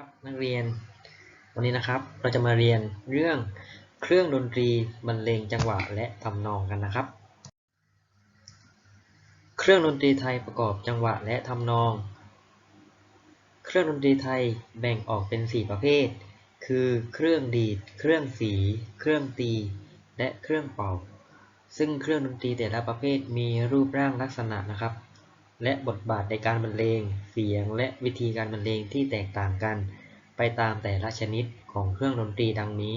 ครับนักเรียนวันนี้นะครับเราจะมาเรียนเรื่องเครื่องดนตรีบรรเลงจังหวะและทำนองกันนะครับ เครื่องดนตรีไทยประกอบจังหวะและทำนอง เครื่องดนตรีไทยแบ่งออกเป็น 4 ประเภท คือเครื่องดีด เครื่องสี เครื่องตี และเครื่องเป่า ซึ่งเครื่องดนตรีแต่ละประเภทมีรูปร่างลักษณะนะครับ และบทบาทในการบรรเลง เสียงและวิธีการบรรเลงที่แตกต่างกัน ไปตามแต่ละชนิดของเครื่องดนตรีดังนี้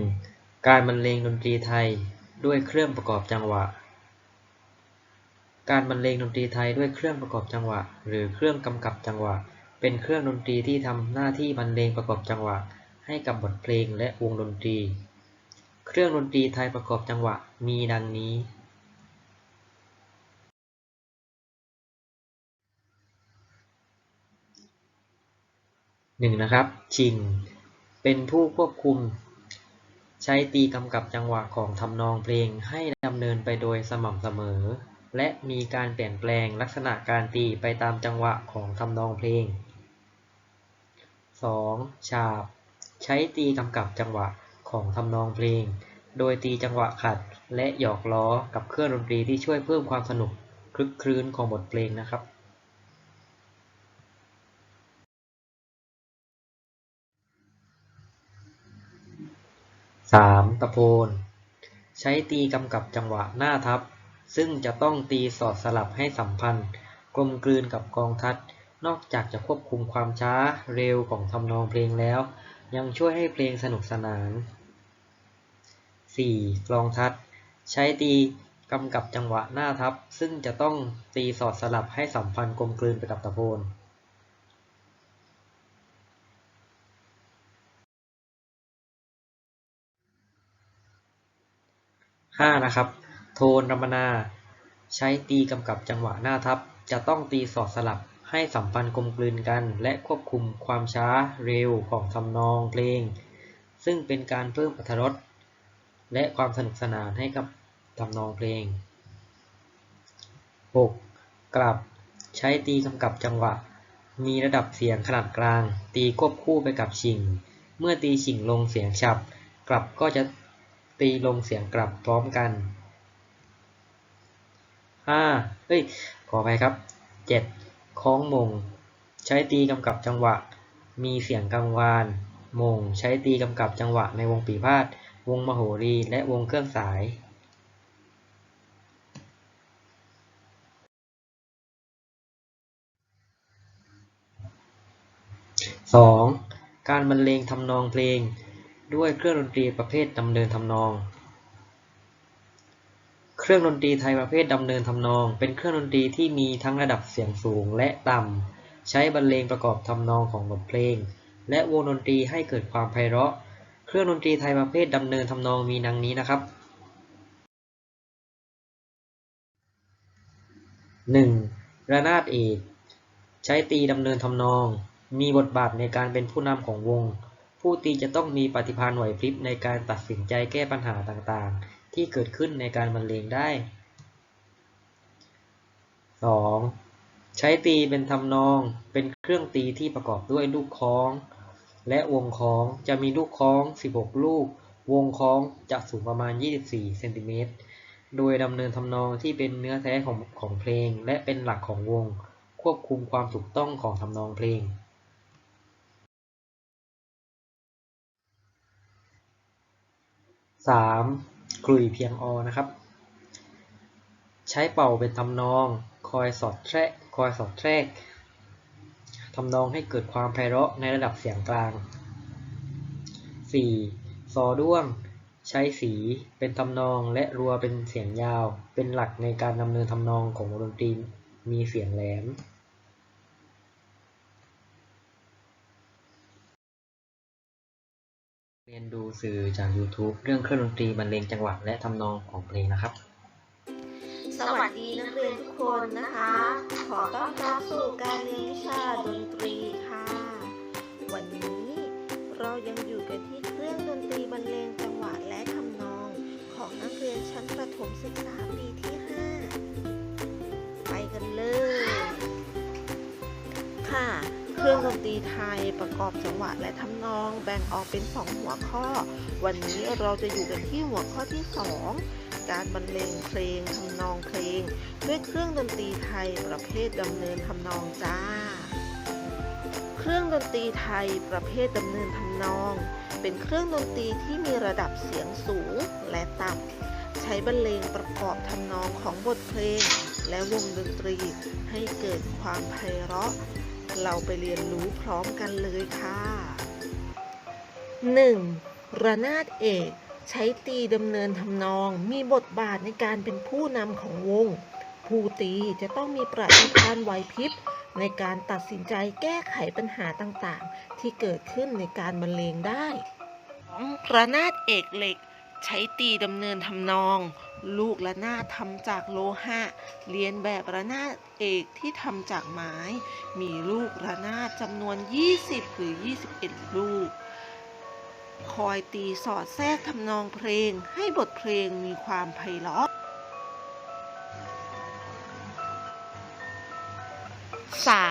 1. การบรรเลงดนตรีไทยด้วยเครื่องประกอบจังหวะ การบรรเลงดนตรีไทยด้วยเครื่องประกอบจังหวะ หรือเครื่องกำกับจังหวะ เป็นเครื่องดนตรีที่ทำหน้าที่บรรเลงประกอบจังหวะ ให้กับบทเพลงและวงดนตรี เครื่องดนตรีไทยประกอบจังหวะมีดังนี้หนึ่งนะครับ ชิงเป็นผู้ควบคุม ใช้ตีกำกับจังหวะของทำนองเพลงให้ดำเนินไปโดยสม่ำเสมอ และมีการเปลี่ยนแปลงลักษณะการตีไปตามจังหวะของทำนองเพลง 2. ฉาบ ใช้ตีกำกับจังหวะ ของทำนองเพลง โดยตีจังหวะขัดและหยอกล้อกับเครื่องดนตรีที่ช่วยเพิ่มความสนุกคลึกครื้นของบทเพลงนะครับ 3. ตะโพน ใช้ตีกำกับจังหวะหน้าทับ ซึ่งจะต้องตีสอดสลับให้สัมพันธ์ กลมกลืนกับกองทัด นอกจากจะควบคุมความช้าเร็วของทำนองเพลงแล้วยังช่วยให้เพลงสนุกสนาน 4. กลองทัด ใช้ตีกำกับจังหวะหน้าทับ ซึ่งจะต้องตีสอดสลับให้สัมพันธ์กลมกลืนไปกับตะโพน 5. นะครับ โทนรมนา ใช้ตีกำกับจังหวะหน้าทับ จะต้องตีสอดสลับ ให้สัมพันธ์กลมกลืนกัน และควบคุมความช้าเร็วของทำนองเพลง ซึ่งเป็นการเพิ่มอรรถรสและความสนุกสนานให้กับทำนองเพลง 6. กลับใช้ตีกำกับจังหวะ มีระดับเสียงขนาดกลาง ตีควบคู่ไปกับชิง เมื่อตีชิงลงเสียงฉับ กลับก็จะตีลงเสียงกลับพร้อมกัน 5. เฮ้ยขออภัยครับ 7. คล้องมง ใช้ตีกำกับจังหวะ มีเสียงกังวาน มง ใช้ตีกำกับจังหวะในวงปีพาทย์วงมโหรี และวงเครื่องสาย 2. การบรรเลงทำนองเพลง ด้วยเครื่องดนตรีประเภทดำเนินทำนอง เครื่องดนตรีไทยประเภทดำเนินทำนอง เป็นเครื่องดนตรีที่มีทั้งระดับเสียงสูงและต่ำ ใช้บรรเลงประกอบทำนองของบทเพลง และวงดนตรีให้เกิดความไพเราะ เครื่องดนตรีไทยประเภทดำเนินทำนองมีดังนี้นะครับ 1. ระนาดเอกใช้ตีดำเนินทำนอง มีบทบาทในการเป็นผู้นำของวง ผู้ตีจะต้องมีปฏิภาณไหวพริบในการตัดสินใจแก้ปัญหาต่างๆ ที่เกิดขึ้นในการบรรเลงได้ 2. ใช้ตีเป็นทำนอง เป็นเครื่องตีที่ประกอบด้วยลูกคล้อง และวงคล้องจะมีลูกคล้อง 16 ลูก วงคล้องจะสูงประมาณ 24 เซนติเมตร โดยดำเนินทำนองที่เป็นเนื้อแท้ของของเพลง และเป็นหลักของวง ควบคุมความถูกต้องของทำนองเพลง 3. กลุยเพียงอนะครับ ใช้เป่าเป็นทำนอง คอยสอดแทรกคอยสอดแทรกทำนองให้เกิดความไพเราะในระดับเสียงกลาง 4. ซอด้วง ใช้สีเป็นทำนองและรัวเป็นเสียงยาว เป็นหลักในการดำเนินทำนองของดนตรีมีเสียงแหลม รียนดูสื่อจาก YouTube เรื่องเครื่องดนตรีบรรเลงจังหวะและทำนองของเพลงนะครับ สวัสดีนักเรียนทุกคนนะคะ ขอต้อนรับสู่การเรียนวิชาดนตรีค่ะ วันนี้เรายังอยู่กันที่เครื่องดนตรีบรรเลงจังหวะและทำนองของนักเรียนชั้นประถมศึกษาปีที่ 5 ไปกันเลย ค่ะ ครื่องดนตรีไทยประกอบจังหวะและทำนองแบ่งออกเป็น 2 หัวข้อ วันนี้เราจะอยู่กันที่หัวข้อที่ 2 การบรรเลงเพลงทำนองเพลง ด้วยเครื่องดนตรีไทยประเภทดำเนินทำนองจ้า เครื่องดนตรีไทยประเภทดำเนินทำนอง เป็นเครื่องดนตรีที่มีระดับเสียงสูงและต่ำใช้บรรเลงประกอบทำนองของบทเพลง และวงดนตรีให้เกิดความไพเราะ เราไปเรียนรู้พร้อมกันเลยค่ะ 1. ระนาดเอกใช้ตีดำเนินทำนองมีบทบาทในการเป็นผู้นำของวง ผู้ตีจะต้องมีประสบการณ์ไหวพริบในการตัดสินใจแก้ไขปัญหาต่างๆ ที่เกิดขึ้นในการบรรเลงได้ระนาดเอกเหล็ก ใช้ตีดำเนินทำนอง ลูกระนาดทำจากโลหะ เรียนแบบระนาดเอกที่ทำจากไม้ มีลูกระนาดจำนวน 20 หรือ 21 ลูก คอยตีสอดแทรกทำนองเพลงให้บทเพลงมีความไพเราะ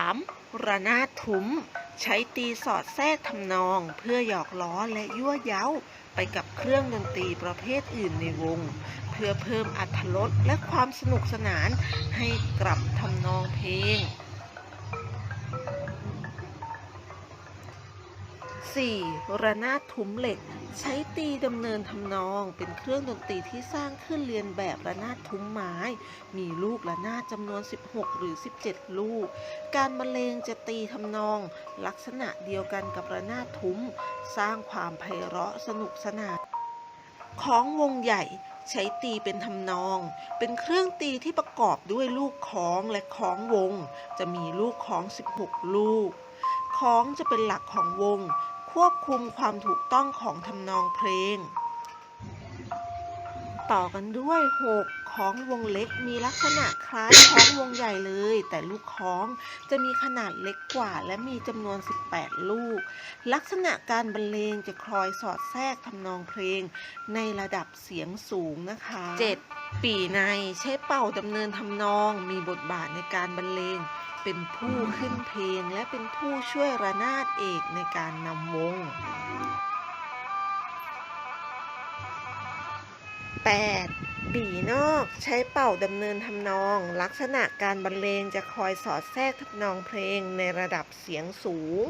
3. ระนาดทุ้ม ใช้ตีสอดแทรกทำนองเพื่อหยอกล้อและยั่วเย้าไปกับเครื่องดนตรีประเภทอื่นในวง เพื่อเพิ่มอรรถรสและความสนุกสนานให้กลับทำนองเพลง 4. ระนาดทุ้มเหล็ก ใช้ตีดำเนินทำนองเป็นเครื่องดนตรีที่สร้างขึ้นเรียนแบบระนาดทุ้มไม้ มีลูกระนาดจำนวน 16 หรือ 17 ลูก การบรรเลงจะตีทำนอง ลักษณะเดียวกันกับระนาดทุ้ม สร้างความไพเราะสนุกสนานของวงใหญ่ใช้ตีเป็นทำนอง เป็นเครื่องตีที่ประกอบด้วยลูกของและของวง จะมีลูกของ 16 ลูกของจะเป็นหลักของวง ควบคุมความถูกต้องของทำนองเพลง ต่อกันด้วย 6 ของวงเล็กมีลักษณะคล้ายของวงใหญ่เลย แต่ลูกของจะมีขนาดเล็กกว่า และมีจำนวน 18 ลูก ลักษณะการบรรเลงจะคอยสอดแทรกทำนองเพลง ในระดับเสียงสูงนะคะ 7. ปีในใช้เป่าดำเนินทำนอง มีบทบาทในการบรรเลง เป็นผู้ขึ้นเพลงและเป็นผู้ช่วยระนาดเอกในการนำวง 8. บีนอกใช้เป่าดำเนินทำนอง ลักษณะการบรรเลงจะคอยสอดแทรกทำนองเพลงในระดับเสียงสูง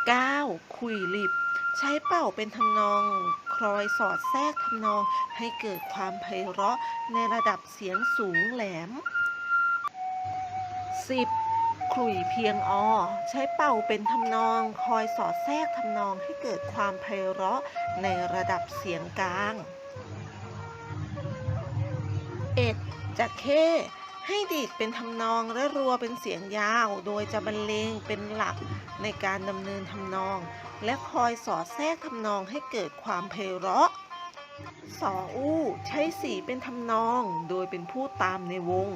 9. คุยลิบ ใช้เป่าเป็นทำนอง คอยสอดแทรกทำนองให้เกิดความไพเราะในระดับเสียงสูงแหลม 10. ขลุ่ยเพียงอ ใช้เป่าเป็นทำนอง คอยสอดแทรกทำนองให้เกิดความไพเราะในระดับเสียงกลาง 1. จะเข้ให้ดีดเป็นทำนองและรัวเป็นเสียงยาว โดยจะบรรเลงเป็นหลักในการดำเนินทำนอง และคอยสอดแทรกทำนองให้เกิดความไพเราะสออู้ใช้สีเป็นทำนอง โดยเป็นผู้ตามในวง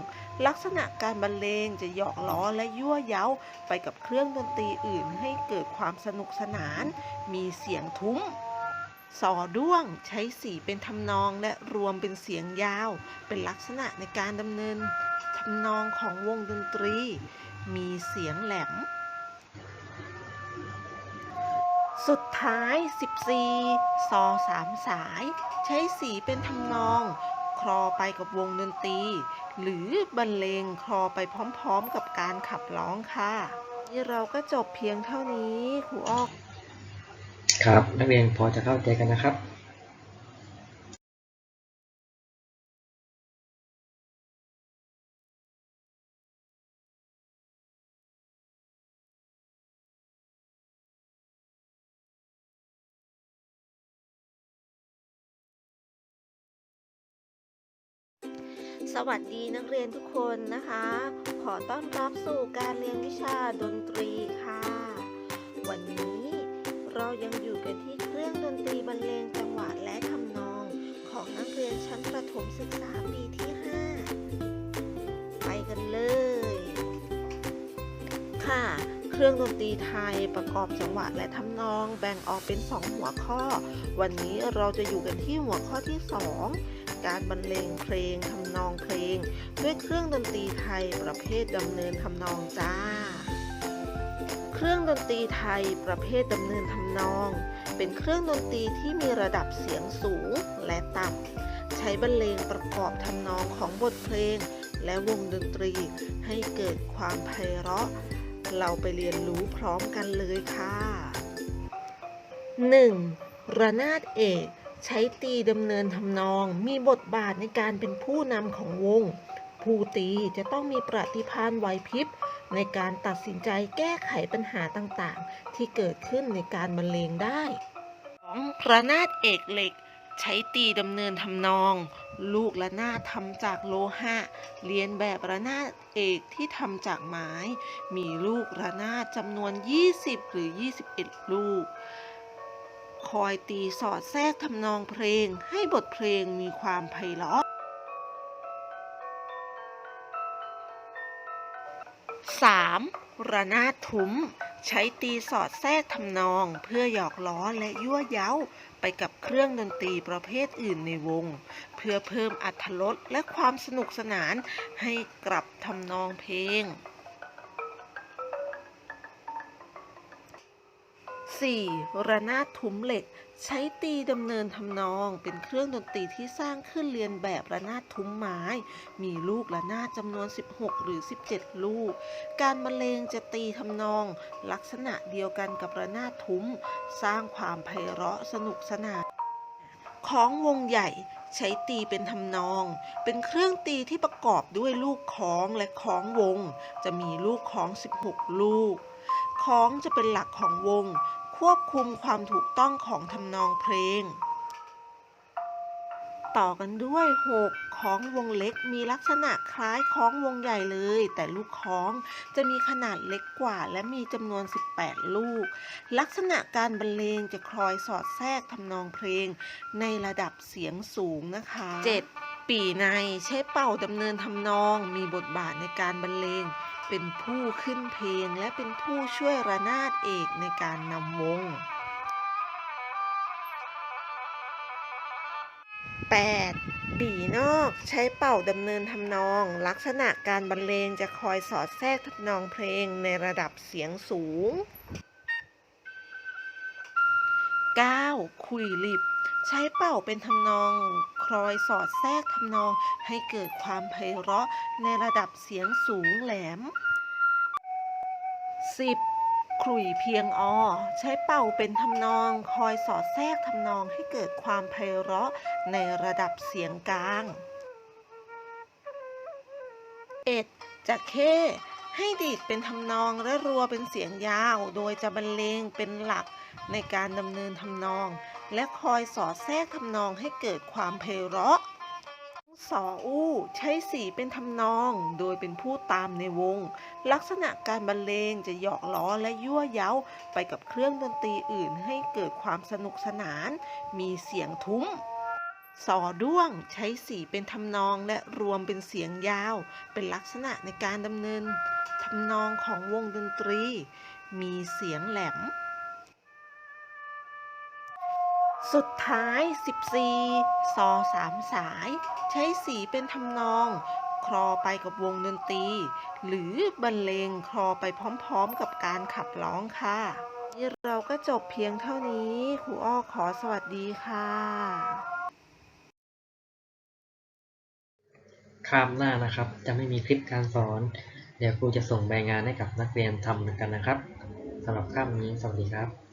ลักษณะการบรรเลงจะหยอกล้อและยั่วเย้าไปกับเครื่องดนตรีอื่นให้เกิดความสนุกสนาน มีเสียงทุ้มสอด้วงใช้สีเป็นทำนองและรวมเป็นเสียงยาว เป็นลักษณะในการดำเนินทำนองของวงดนตรี มีเสียงแหลม สุดท้าย 14 ซอสามสาย ใช้สีเป็นทำนอง คลอไปกับวงดนตรี หรือบรรเลงคลอไปพร้อมๆกับการขับร้องค่ะ นี่เราก็จบเพียงเท่านี้ครูอ้อครับ นักเรียนพอจะเข้าใจกันนะครับ สวัสดีนักเรียนทุกคนนะคะ ขอต้อนรับสู่การเรียนวิชาดนตรีค่ะ วันนี้เรายังอยู่กันที่เครื่องดนตรีบรรเลงจังหวะและทำนองของนักเรียนชั้นประถมศึกษาปีที่ 5 ไปกันเลย ค่ะ เครื่องดนตรีไทยประกอบจังหวะและทำนองแบ่งออกเป็น 2 หัวข้อ วันนี้เราจะอยู่กันที่หัวข้อที่ 2 การบรรเลงเพลงทำนองเพลง ด้วยเครื่องดนตรีไทยประเภทดำเนินทำนองจ้า เครื่องดนตรีไทยประเภทดำเนินทำนอง เป็นเครื่องดนตรีที่มีระดับเสียงสูงและต่ำใช้บรรเลงประกอบทำนองของบทเพลง และวงดนตรีให้เกิดความไพเราะ เราไปเรียนรู้พร้อมกันเลยค่ะ 1. ระนาดเอก ใช้ตีดำเนินทำนองมีบทบาทในการเป็นผู้นำของวง ผู้ตีจะต้องมีปฏิภาณไหวพริบ ในการตัดสินใจแก้ไขปัญหาต่างๆ ที่เกิดขึ้นในการบรรเลงได้ 2. ระนาดเอกเหล็ก ใช้ตีดำเนินทำนอง ลูกระนาดทำจากโลหะเรียนแบบระนาดเอกที่ทำจากไม้ มีลูกระนาดจำนวน 20 หรือ 21 ลูก คอยตีสอดแทรกทำนองเพลงให้บทเพลงมีความไพเราะ 3. ระนาดทุ้ม ใช้ตีสอดแทรกทำนองเพื่อหยอกล้อและยั่วเย้าไปกับเครื่องดนตรีประเภทอื่นในวง เพื่อเพิ่มอรรถรสและความสนุกสนานให้กลับทำนองเพลง 4. ระนาดทุ้มเหล็ก ใช้ตีดำเนินทำนอง เป็นเครื่องดนตรีที่สร้างขึ้นเรียนแบบระนาดทุ้มไม้ มีลูกระนาดจำนวน 16 หรือ 17 ลูก การบรรเลงจะตีทำนอง ลักษณะเดียวกันกับระนาดทุ้ม สร้างความไพเราะสนุกสนานของวงใหญ่ใช้ตีเป็นทำนอง เป็นเครื่องตีที่ประกอบด้วยลูกคล้องและคล้องวง จะมีลูกคล้อง 16 ลูกคล้องจะเป็นหลักของวง ควบคุมความถูกต้องของทำนองเพลง ต่อกันด้วย6คล้องวงเล็กมีลักษณะคล้ายคล้องวงใหญ่เลย แต่ลูกคล้องจะมีขนาดเล็กกว่าและมีจำนวน 18 ลูก ลักษณะการบรรเลงจะคลอยสอดแทรกทำนองเพลง ในระดับเสียงสูงนะคะ 7. ปีในใช้เป่าดำเนินทำนองมีบทบาทในการบรรเลง เป็นผู้ขึ้นเพลงและเป็นผู้ช่วยระนาดเอกในการนำวง 8. บีนอกใช้เป่าดำเนินทำนอง ลักษณะการบรรเลงจะคอยสอดแทรกทำนองเพลงในระดับเสียงสูง 9. คุยลิบ ใช้เป่าเป็นทำนอง คลอยสอดแทรกทำนองให้เกิดความไพเราะในระดับเสียงสูงแหลม 10. ขลุ่ยเพียงอ ใช้เป่าเป็นทำนอง คอยสอดแทรกทำนองให้เกิดความไพเราะในระดับเสียงกลาง 1. จะเข้ ให้ดีดเป็นทำนองและรัวเป็นเสียงยาว โดยจะบรรเลงเป็นหลัก ในการดำเนินทำนอง และคอยสอดแทรกทำนองให้เกิดความไพเราะสออู้ใช้สีเป็นทำนอง โดยเป็นผู้ตามในวง ลักษณะการบรรเลงจะหยอกล้อและยั่วเย้าไปกับเครื่องดนตรีอื่นให้เกิดความสนุกสนาน มีเสียงทุ้มสอด้วงใช้สีเป็นทำนองและรวมเป็นเสียงยาว เป็นลักษณะในการดำเนินทำนองของวงดนตรี มีเสียงแหลม สุดท้าย 14ซอสามสาย ใช้สีเป็นทำนอง คลอไปกับวงดนตรี หรือบรรเลงคลอไปพร้อมๆกับการขับร้องค่ะนี่เราก็จบเพียงเท่านี้ครูอ้อขอสวัสดีค่ะคราวหน้านะครับ จะไม่มีคลิปการสอน เดี๋ยวครูจะส่งใบงานให้กับนักเรียนทำกันนะครับสำหรับคาบนี้สวัสดีครับ